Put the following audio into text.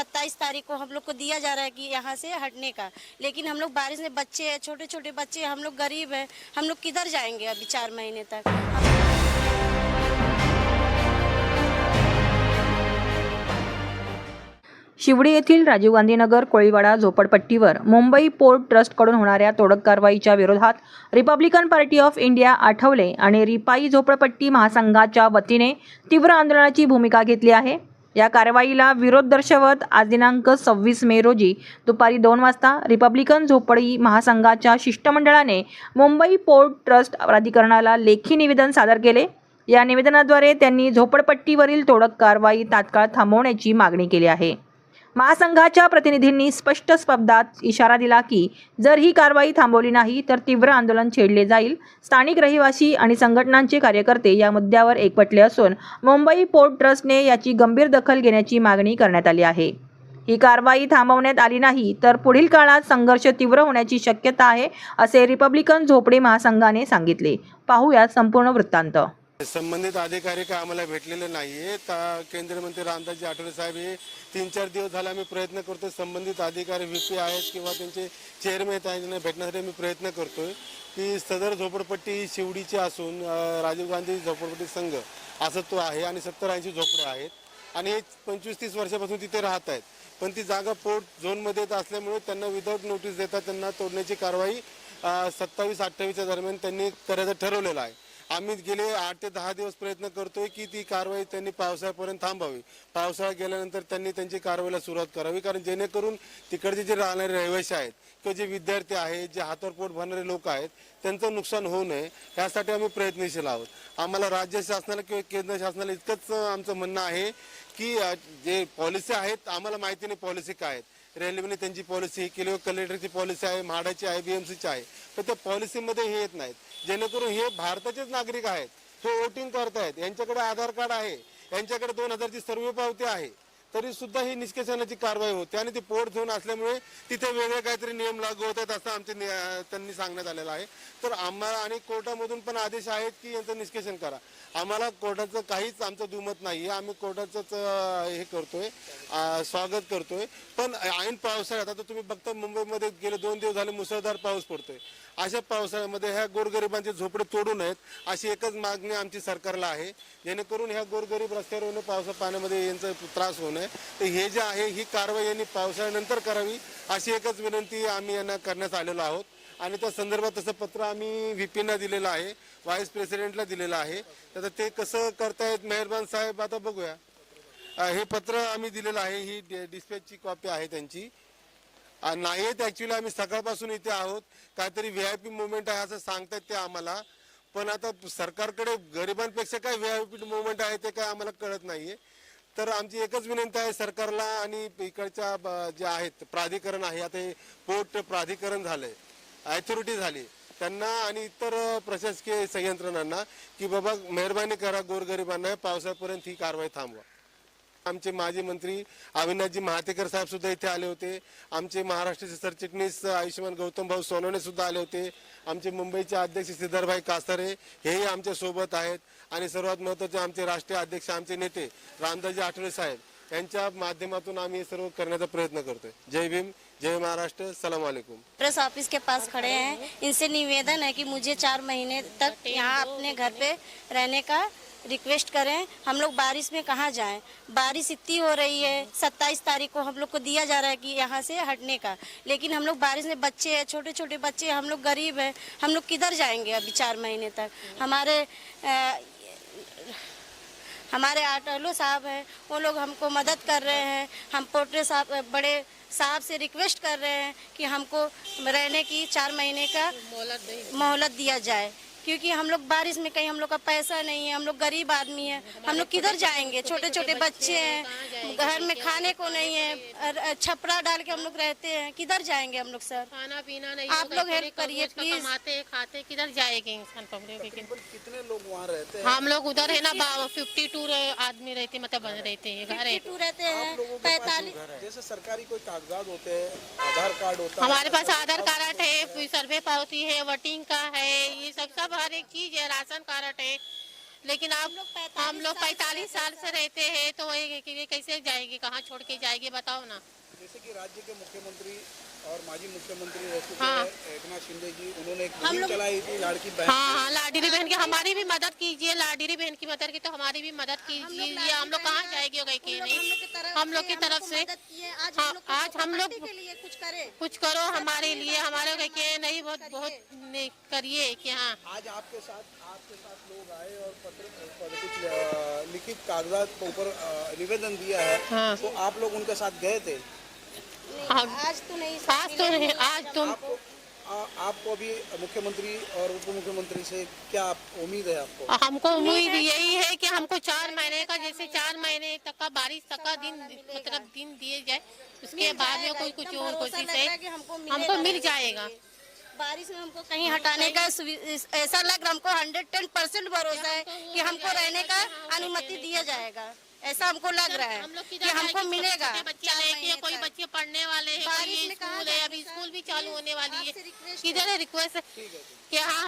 सत्ताईस तारीख को हम लोग को दिया जा रहा है कि यहाँ से हटने का। लेकिन हम लोग बारिश में बच्चे हैं छोटे छोटे बच्चे हम लोग गरीब हैं। हम लोग किधर जाएंगे अभी चार महीने तक? शिवडी येथील राजीव गांधी नगर कोळीवाडा झोपडपट्टीवर मुंबई पोर्ट ट्रस्टकडून होणाऱ्या तोडक कारवाईच्या विरोधात Republican Party of India Athawale आणि रिपाई झोपडपट्टी महासंघाच्या वतीने तीव्र आंदोलनाची भूमिका घेतली आहे. या कारवाईला विरोध दर्शवत आज दिनांक सव्वीस मे रोजी दुपारी दोन वाजता रिपब्लिकन झोपडी महासंघाच्या शिष्टमंडळाने मुंबई पोर्ट ट्रस्ट प्राधिकरणाला लेखी निवेदन सादर केले. या निवेदनाद्वारे त्यांनी झोपडपट्टीवरील तोडक कारवाई तात्काळ थांबवण्याची मागणी केली आहे. महासंघाच्या प्रतिनिधींनी स्पष्ट शब्दात इशारा दिला की जर ही कारवाई थांबवली नाही तर तीव्र आंदोलन छेडले जाईल. स्थानिक रहिवासी आणि संघटनांचे कार्यकर्ते या मुद्द्यावर एकवटले असून मुंबई पोर्ट ट्रस्टने याची गंभीर दखल घेण्याची मागणी करण्यात आली आहे. ही कारवाई थांबवण्यात आली नाही तर पुढील काळात संघर्ष तीव्र होण्याची शक्यता आहे असे रिपब्लिकन झोपडे महासंघाने सांगितले. पाहूया संपूर्ण वृत्तांत. संबंधित अधिकारी काय आम्हाला भेटलेले नाहीये. आहे केंद्रीय मंत्री रामदासजी आठवले साहेब हे तीन चार दिवस झाले आम्ही प्रयत्न करतो संबंधित अधिकारी व्ही आहेत किंवा त्यांचे चेअरमॅन आहेत त्यांना भेटण्यासाठी मी प्रयत्न करतोय. की सदर झोपडपट्टी ही शिवडीची असून राजीव गांधी झोपडपट्टी संघ असं तो आहे आणि सत्तर ऐंशी झोपडे आहेत. आणि हे पंचवीस तीस वर्षापासून तिथे राहत आहेत. पण ती जागा पोर्ट झोनमध्ये येत असल्यामुळे त्यांना विदाऊट नोटीस देता त्यांना तोडण्याची कारवाई सत्तावीस अठ्ठावीसच्या दरम्यान त्यांनी करायचं ठरवलेलं आहे. आम्ही गेले आठ ते दहा दिवस प्रयत्न करतोय की ती कारवाई त्यांनी पावसाळ्यापर्यंत थांबावी. पावसाळा गेल्यानंतर त्यांनी त्यांची कारवाईला सुरुवात करावी कारण जेणेकरून तिकडचे जे राहणारे रहिवासी आहेत किंवा जे विद्यार्थी आहेत जे हातावर पोट भरणारे लोक आहेत त्यांचं नुकसान होऊ नये यासाठी आम्ही प्रयत्नशील आहोत. आम्हाला राज्य शासनाला किंवा केंद्र शासनाला इतकंच आमचं म्हणणं आहे की जे पॉलिसी आहेत आम्हाला माहिती नाही पॉलिसी काय आहेत. रेल्वेने त्यांची पॉलिसी किंवा कलेक्टरची पॉलिसी आहे म्हाडाची आहे बी एम सीची आहे. तर त्या पॉलिसीमध्ये हे येत नाहीत. जेणेकरून हे भारताचेच नागरिक आहेत. हे वोटिंग करतायत. यांच्याकडे आधार कार्ड आहे. यांच्याकडे दोन हजारची सर्व पावती आहे. तरी सुद्धा ही निष्कर्षणाची कारवाई होते आणि ती पोट झोन असल्यामुळे तिथे वेगळे काहीतरी नियम लागू होत आहेत असं आमचे त्यांनी सांगण्यात आलेलं आहे. तर आम्हाला आणि कोर्टामधून पण आदेश आहेत की यांचं निष्कर्षण करा. आम्हाला कोर्टाचं काहीच आमचं दुमत नाही आहे आम्ही कोर्टाचंच हे करतोय स्वागत करतोय. पण ऐन पावसाळ्यात आता तुम्ही बघता मुंबईमध्ये गेले दोन दिवस झाले मुसळधार पाऊस पडतोय. अशा पावसाळ्यामध्ये ह्या गोरगरिबांचे झोपडे तोडू नयेत अशी एकच मागणी आमची सरकारला आहे. जेणेकरून ह्या गोरगरीब रस्त्यावर होणे पावसा पाण्यामध्ये यांचा त्रास होऊ आहे. तर हे जे आहे ही कारवाई यांनी पावसाळ्यानंतर करावी अशी एकच विनंती आम्ही यांना करण्यात आलेलो आहोत. आणि त्या संदर्भात तसं पत्र आम्ही व्ही पीना दिलेलं आहे व्हाईस प्रेसिडेंटला दिलेलं आहे. तर ते कसं करतायत मेहरबान साहेब आता बघूया. हे पत्र आम्ही दिलेलं आहे ही डिस्पॅचची कॉपी आहे त्यांची. नाही आहेत ॲक्च्युली आम्ही सकाळपासून इथे आहोत. काहीतरी व्ही आय पी मुवमेंट आहे असं सांगतात ते आम्हाला. पण आता सरकारकडे गरिबांपेक्षा काय व्ही आय पी मुवमेंट आहे ते काय आम्हाला कळत नाही आहे तर आमची एकच विनंती आहे सरकारला आणि इकडच्या ज्या जे आहेत प्राधिकरण आहे आता हे पोर्ट प्राधिकरण झालंय अथॉरिटी झाली त्यांना आणि इतर प्रशासकीय संयंत्रणांना की बाबा मेहरबानी करा गोरगरिबांना पावसापर्यंत ही कारवाई थांबवा. आमचे माजी मंत्री अविनाशजी महातेकर साहेब सुद्धा इथे आले होते. आमचे महाराष्ट्राचे सरचिटणीस आयुष्यमान गौतम भाऊ सोनवणे सुद्धा आले होते. आमचे मुंबईचे अध्यक्ष सिद्धरभाई कासारे हेही आमच्यासोबत आहेत. आणि सर्वात महत्त्वाचे आमचे राष्ट्रीय अध्यक्ष आमचे नेते रामदासजी आठवले साहेब यांच्या माध्यमातून आम्ही सर्व करण्याचा प्रयत्न करतोय. जय भीम जय महाराष्ट्र सलाम वालेकुम प्रेस ऑफिस के पास खड़े हैं। इनसे निवेदन है कि मुझे चार महीने तक यहाँ अपने घर पे रहने का रिक्वेस्ट करें हम लोग बारिश में कहाँ जाएँ? बारिश इतनी हो रही है सत्ताईस तारीख को हम लोग को दिया जा रहा है कि यहाँ से हटने का। लेकिन हम लोग बारिश में बच्चे हैं छोटे छोटे बच्चे हम लोग गरीब हैं हम लोग किधर जाएँगे अभी चार महीने तक? हमारे अ, हमारे आटोलो साहब हैं वो लोग हमको मदद कर रहे हैं हम पोट्रे साहब बड़े साहब से रिक्वेस्ट कर रहे हैं कि हमको रहने की चार महीने का मोहलत दिया जाए। क्योंकि हम लोग बारिश में कहीं हम लोग का पैसा नहीं है हम लोग गरीब आदमी है। हम लोग किधर जाएँगे? छोटे छोटे बच्चे हैं घर में खाने को नहीं है छपरा डाल के हम लोग रहते हैं। किधर जाएँगे हम लोग सर? खाना पीना नहीं आप लोग हेल्प करिए, का खाते किधर जाएँगे इंसान कितने लोग वहाँ रहते हैं? हम लोग उधर है ना फिफ्टी टू आदमी रहते मतलब बन रहते हैं घर टू रहते हैं पैतालीस। है, जैसे सरकारी कोई कागजात होते हैं आधार कार्ड होता है हमारे पास आधार कार्ड है सर्वे पावती है वोटिंग का है ये सब सब हर एक चीज है राशन कार्ड है। लेकिन आप लोग 45 हम लोग पैतालीस साल से रहते हैं। तो ये कैसे जाएगी कहाँ छोड़ के जाएगी बताओ ना। जैसे कि राज्य के मुख्यमंत्री और माजी मुख्यमंत्री हाँ। शिंदे जी उन्होंने एक हम लोग- चलाई थी लाड़की बहन हाँ हाँ लाडली बहन की हमारी भी मदद कीजिए लाडली बहन की मदद की तो हमारी भी मदद कीजिए। हम लोग कहाँ जाएँगे के नहीं। हम लोग की तरफ़ से आज हाँ, हम लोग आज हम लोग- पार्टी के लिए कुछ करें। कुछ करो हमारे लिए हमारे के नहीं बहुत बहुत करिए कि हाँ। आज आपके साथ आपके साथ लोग आए और पत्र कुछ लिखित कागजात के ऊपर निवेदन दिया है। हाँ। तो आप लोग उनके साथ गए थे? आज तो नहीं आज तो नहीं आज तुम आपको आ- आपको अभी मुख्यमंत्री और उप मुख्यमंत्री से क्या उम्मीद है आपको? हमको उम्मीद यही है कि हमको चार महीने का जैसे चार महीने तक का बारिश तक का दिन मतलब दिन दिए जाए उसके बाद में कोई कुछ और कोशिश है हमको मिल जाएगा। बारिश में हमको कहीं हटाने का ऐसा लग रहा हमको हंड्रेड टेन परसेंट भरोसा है कि हमको रहने का अनुमति दिया जाएगा। ऐसा हमको लग रहा है हम लोग कि हमको? मिलेगा बच्चे लेके कोई। बच्चे पढ़ने वाले हैं कोई स्कूल है अभी स्कूल भी चालू होने वाली है। किधर है? रिक्वेस्ट कि हाँ